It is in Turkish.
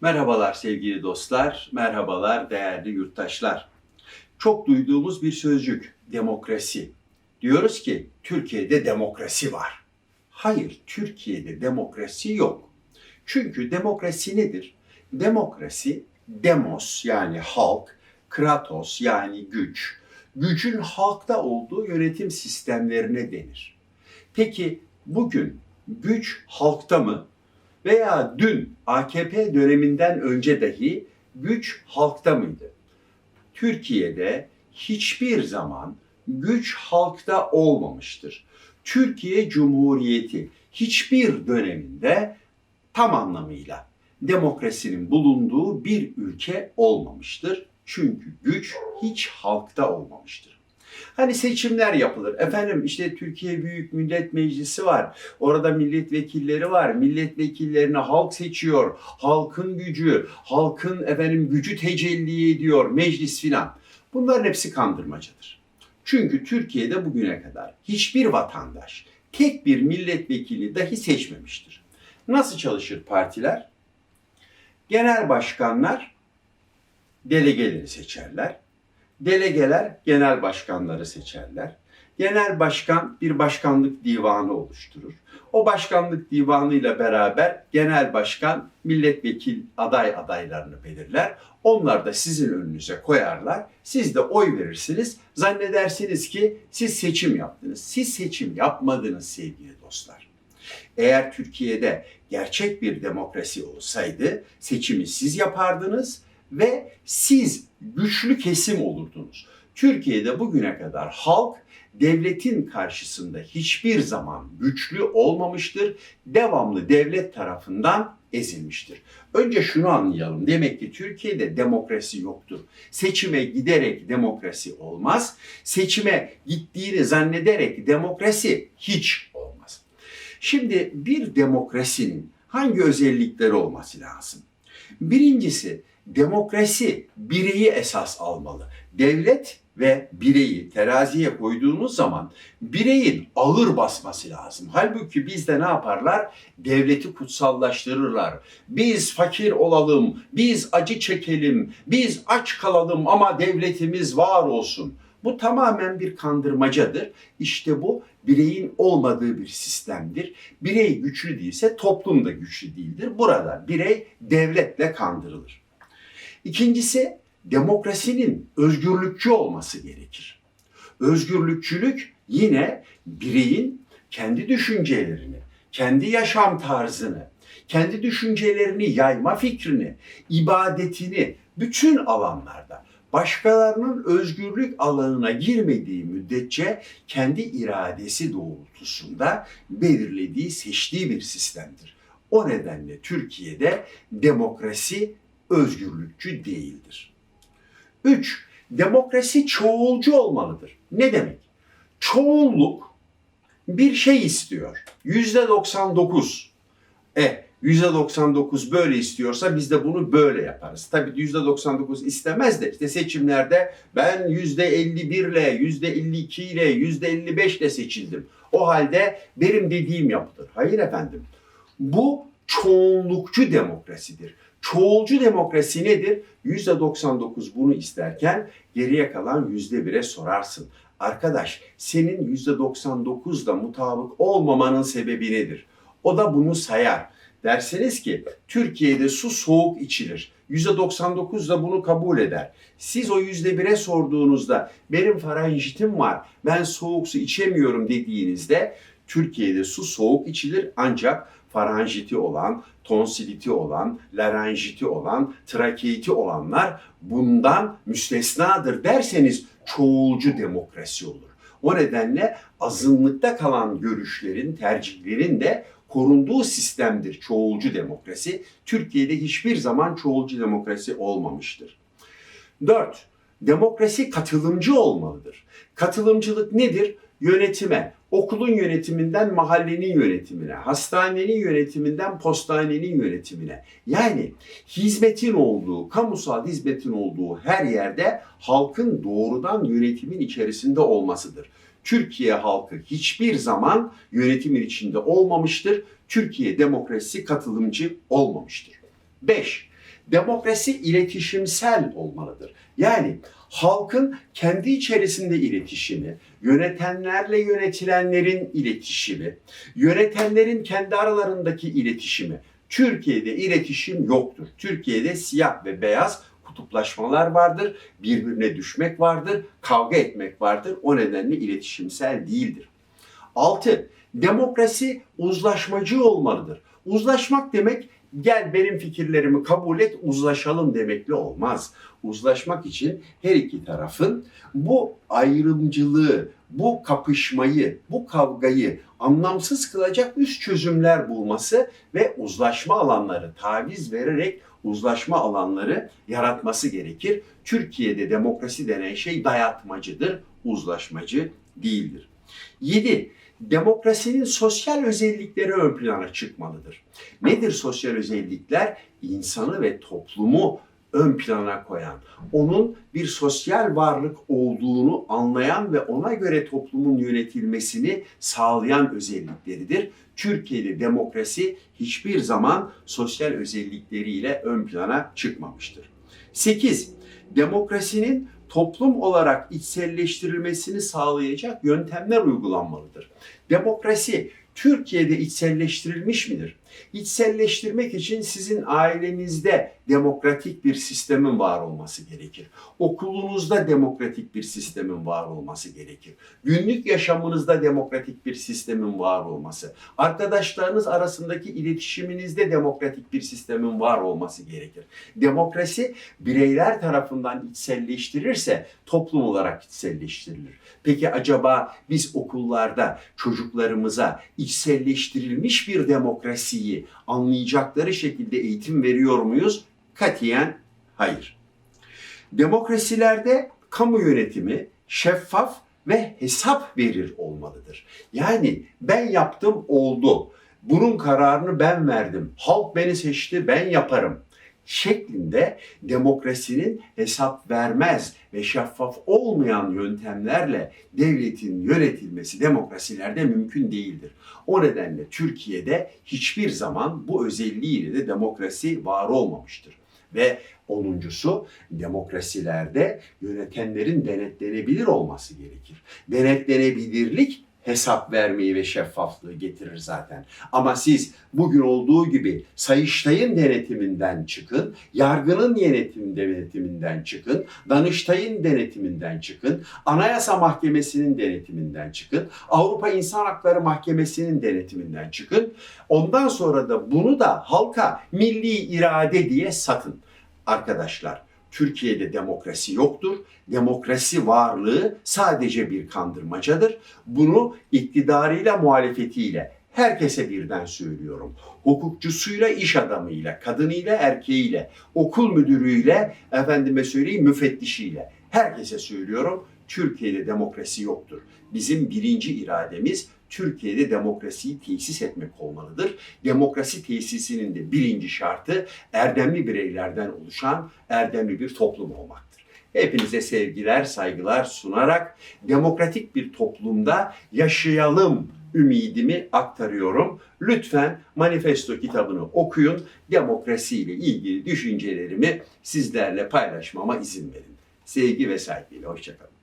Merhabalar sevgili dostlar, merhabalar değerli yurttaşlar. Çok duyduğumuz bir sözcük, demokrasi. Diyoruz ki Türkiye'de demokrasi var. Hayır, Türkiye'de demokrasi yok. Çünkü demokrasi nedir? Demokrasi, demos yani halk, kratos yani güç, gücün halkta olduğu yönetim sistemlerine denir. Peki bugün güç halkta mı? Veya dün AKP döneminden önce dahi güç halkta mıydı? Türkiye'de hiçbir zaman güç halkta olmamıştır. Türkiye Cumhuriyeti hiçbir döneminde tam anlamıyla demokrasinin bulunduğu bir ülke olmamıştır. Çünkü güç hiç halkta olmamıştır. Hani seçimler yapılır. Efendim işte Türkiye Büyük Millet Meclisi var. Orada milletvekilleri var. Milletvekillerini halk seçiyor. Halkın gücü, halkın efendim gücü tecelli ediyor. Meclis filan. Bunların hepsi kandırmacadır. Çünkü Türkiye'de bugüne kadar hiçbir vatandaş tek bir milletvekili dahi seçmemiştir. Nasıl çalışır partiler? Genel başkanlar delegeleri seçerler. Delegeler genel başkanları seçerler. Genel başkan bir başkanlık divanı oluşturur. O başkanlık divanıyla beraber genel başkan milletvekil aday adaylarını belirler. Onlar da sizin önünüze koyarlar. Siz de oy verirsiniz. Zannedersiniz ki siz seçim yaptınız. Siz seçim yapmadınız sevgili dostlar. Eğer Türkiye'de gerçek bir demokrasi olsaydı seçimi siz yapardınız ve siz güçlü kesim olurdunuz. Türkiye'de bugüne kadar halk devletin karşısında hiçbir zaman güçlü olmamıştır. Devamlı devlet tarafından ezilmiştir. Önce şunu anlayalım. Demek ki Türkiye'de demokrasi yoktur. Seçime giderek demokrasi olmaz. Seçime gittiğini zannederek demokrasi hiç olmaz. Şimdi bir demokrasinin hangi özellikleri olması lazım? Birincisi demokrasi bireyi esas almalı. Devlet ve bireyi teraziye koyduğumuz zaman bireyin ağır basması lazım. Halbuki bizde ne yaparlar? Devleti kutsallaştırırlar. Biz fakir olalım, biz acı çekelim, biz aç kalalım ama devletimiz var olsun. Bu tamamen bir kandırmacadır. İşte bu bireyin olmadığı bir sistemdir. Birey güçlü değilse toplum da güçlü değildir. Burada birey devletle kandırılır. İkincisi demokrasinin özgürlükçü olması gerekir. Özgürlükçülük yine bireyin kendi düşüncelerini, kendi yaşam tarzını, kendi düşüncelerini yayma fikrini, ibadetini bütün alanlarda başkalarının özgürlük alanına girmediği müddetçe kendi iradesi doğrultusunda belirlediği, seçtiği bir sistemdir. O nedenle Türkiye'de demokrasi özgürlükçü değildir. 3. Demokrasi çoğulcu olmalıdır. Ne demek? Çoğunluk bir şey istiyor. Yüzde 99. E 99 böyle istiyorsa biz de bunu böyle yaparız. Tabii yüzde 99 istemez de işte seçimlerde ben yüzde 51 ile, yüzde 52 ile, yüzde 55 ile seçildim. O halde benim dediğim yapılır. Hayır efendim. Bu çoğunlukçu demokrasidir. Çoğulcu demokrasi nedir? %99 bunu isterken geriye kalan %1'e sorarsın. Arkadaş senin %99'da mutabık olmamanın sebebi nedir? O da bunu sayar. Derseniz ki Türkiye'de su soğuk içilir. %99 da bunu kabul eder. Siz o %1'e sorduğunuzda benim faranjitim var, ben soğuk su içemiyorum dediğinizde Türkiye'de su soğuk içilir ancak faranjiti olan, tonsiliti olan, larenjiti olan, trakeiti olanlar bundan müstesnadır derseniz çoğulcu demokrasi olur. O nedenle azınlıkta kalan görüşlerin, tercihlerin de korunduğu sistemdir çoğulcu demokrasi. Türkiye'de hiçbir zaman çoğulcu demokrasi olmamıştır. 4. Demokrasi katılımcı olmalıdır. Katılımcılık nedir? Yönetime, okulun yönetiminden mahallenin yönetimine, hastanenin yönetiminden postanenin yönetimine. Yani hizmetin olduğu, kamusal hizmetin olduğu her yerde halkın doğrudan yönetimin içerisinde olmasıdır. Türkiye halkı hiçbir zaman yönetimin içinde olmamıştır. Türkiye demokrasisi katılımcı olmamıştır. 5. Demokrasi iletişimsel olmalıdır. Yani halkın kendi içerisinde iletişimi, yönetenlerle yönetilenlerin iletişimi, yönetenlerin kendi aralarındaki iletişimi. Türkiye'de iletişim yoktur. Türkiye'de siyah ve beyaz kutuplaşmalar vardır, birbirine düşmek vardır, kavga etmek vardır. O nedenle iletişimsel değildir. 6. Demokrasi uzlaşmacı olmalıdır. Uzlaşmak demek gel benim fikirlerimi kabul et uzlaşalım demekle olmaz. Uzlaşmak için her iki tarafın bu ayrımcılığı, bu kapışmayı, bu kavgayı anlamsız kılacak üst çözümler bulması ve uzlaşma alanları taviz vererek uzlaşma alanları yaratması gerekir. Türkiye'de demokrasi denen şey dayatmacıdır, uzlaşmacı değildir. 7. Demokrasinin sosyal özellikleri ön plana çıkmalıdır. Nedir sosyal özellikler? İnsanı ve toplumu ön plana koyan, onun bir sosyal varlık olduğunu anlayan ve ona göre toplumun yönetilmesini sağlayan özellikleridir. Türkiye'de demokrasi hiçbir zaman sosyal özellikleriyle ön plana çıkmamıştır. 8. Demokrasinin toplum olarak içselleştirilmesini sağlayacak yöntemler uygulanmalıdır. Demokrasi Türkiye'de içselleştirilmiş midir? İçselleştirmek için sizin ailenizde demokratik bir sistemin var olması gerekir. Okulunuzda demokratik bir sistemin var olması gerekir. Günlük yaşamınızda demokratik bir sistemin var olması, arkadaşlarınız arasındaki iletişiminizde demokratik bir sistemin var olması gerekir. Demokrasi bireyler tarafından içselleştirirse toplum olarak içselleştirilir. Peki acaba biz okullarda çocuklarımıza içselleştirilmiş bir demokrasiyi anlayacakları şekilde eğitim veriyor muyuz? Katiyen hayır. Demokrasilerde kamu yönetimi şeffaf ve hesap verir olmalıdır. Yani ben yaptım oldu. Bunun kararını ben verdim. Halk beni seçti, ben yaparım şeklinde demokrasinin hesap vermez ve şeffaf olmayan yöntemlerle devletin yönetilmesi demokrasilerde mümkün değildir. O nedenle Türkiye'de hiçbir zaman bu özelliğiyle de demokrasi var olmamıştır. Ve onuncusu demokrasilerde yönetenlerin denetlenebilir olması gerekir. Denetlenebilirlik hesap vermeyi ve şeffaflığı getirir zaten. Ama siz bugün olduğu gibi Sayıştay'ın denetiminden çıkın, yargının yönetim denetiminden çıkın, Danıştay'ın denetiminden çıkın, Anayasa Mahkemesi'nin denetiminden çıkın, Avrupa İnsan Hakları Mahkemesi'nin denetiminden çıkın. Ondan sonra da bunu da halka milli irade diye satın. Arkadaşlar Türkiye'de demokrasi yoktur. Demokrasi varlığı sadece bir kandırmacadır. Bunu iktidarıyla, muhalefetiyle herkese birden söylüyorum. Hukukçusuyla, iş adamıyla, kadınıyla, erkeğiyle, okul müdürüyle, efendime söyleyeyim müfettişiyle. Herkese söylüyorum. Türkiye'de demokrasi yoktur. Bizim birinci irademiz Türkiye'de demokrasiyi tesis etmek olmalıdır. Demokrasi tesisinin de birinci şartı erdemli bireylerden oluşan erdemli bir toplum olmaktır. Hepinize sevgiler, saygılar sunarak demokratik bir toplumda yaşayalım ümidimi aktarıyorum. Lütfen manifesto kitabını okuyun. Demokrasiyle ilgili düşüncelerimi sizlerle paylaşmama izin verin. Sevgi ve saygıyla hoşçakalın.